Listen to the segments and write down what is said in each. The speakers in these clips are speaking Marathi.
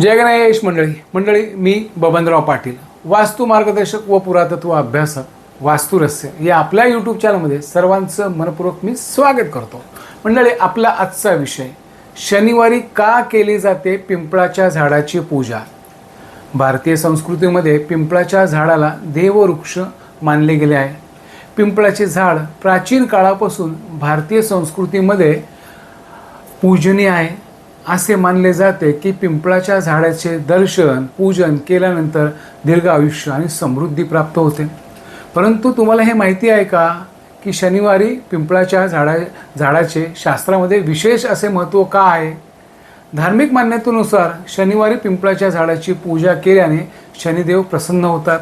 जय गणेश मंडळी मंडळी मी बबनराव पाटील वास्तू मार्गदर्शक व पुरातत्व अभ्यासक वास्तुरस्य या आपल्या यूट्यूब चॅनलमध्ये सर्वांचं मनपूर्वक मी स्वागत करतो. मंडळी आपला आजचा विषय शनिवारी का केली जाते पिंपळाच्या झाडाची पूजा? भारतीय संस्कृतीमध्ये पिंपळाच्या झाडाला देववृक्ष मानले गेले आहे. पिंपळाचे झाड प्राचीन काळापासून भारतीय संस्कृतीमध्ये पूजनीय आहे. असे मानले जाते की पिंपळाच्या झाडाचे दर्शन पूजन केल्यानंतर दीर्घ आयुष्य आणि समृद्धी प्राप्त होते. परंतु तुम्हाला हे माहिती आहे का की शनिवारी पिंपळाच्या झाडा झाडाचे शास्त्रामध्ये विशेष असे महत्त्व का आहे? धार्मिक मान्यतेनुसार शनिवारी पिंपळाच्या झाडाची पूजा केल्याने शनिदेव प्रसन्न होतात.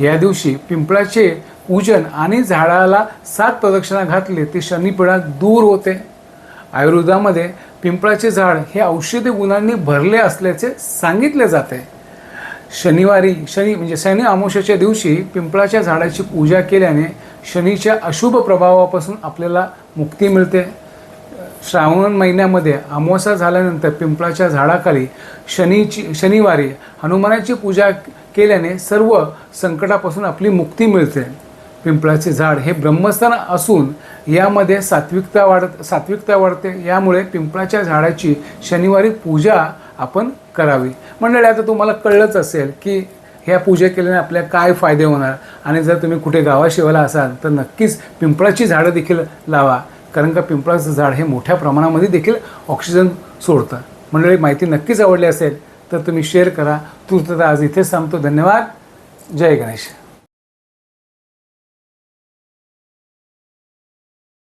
या दिवशी पिंपळाचे पूजन आणि झाडाला सात प्रदक्षिणा घातले ते शनिपिडा दूर होते. आयुर्वेदामध्ये पिंपळाचे झाड हे औषधी गुणांनी भरले असल्याचे सांगितले जाते. शनिवारी शनी म्हणजे शनी अमावस्याच्या दिवशी पिंपळाच्या झाडाची पूजा केल्याने शनीच्या अशुभ प्रभावापासून आपल्याला मुक्ती मिळते. श्रावण महिन्यामध्ये अमावस्या झाल्यानंतर पिंपळाच्या झाडाखाली शनीची शनिवारी हनुमानाची पूजा केल्याने सर्व संकटापासून आपली मुक्ती मिळते. पिंपळाचे झाड हे ब्रह्मस्थान असून यामध्ये सात्विकता वाढत सात्विकता वाढते. यामुळे पिंपळाच्या झाडाची शनिवारी पूजा आपण करावी. मंडळी आता तुम्हाला कळलंच असेल की ह्या पूजा केल्याने आपल्या काय फायदे होणार? आणि जर तुम्ही कुठे गावाशिवाला असाल तर नक्कीच पिंपळाची झाडं देखील लावा. कारण का पिंपळाचं झाड हे मोठ्या प्रमाणामध्ये देखील ऑक्सिजन सोडतं. मंडळी माहिती नक्कीच आवडली असेल तर तुम्ही शेअर करा. तूर्त आज इथेच थांबतो. धन्यवाद. जय गणेश.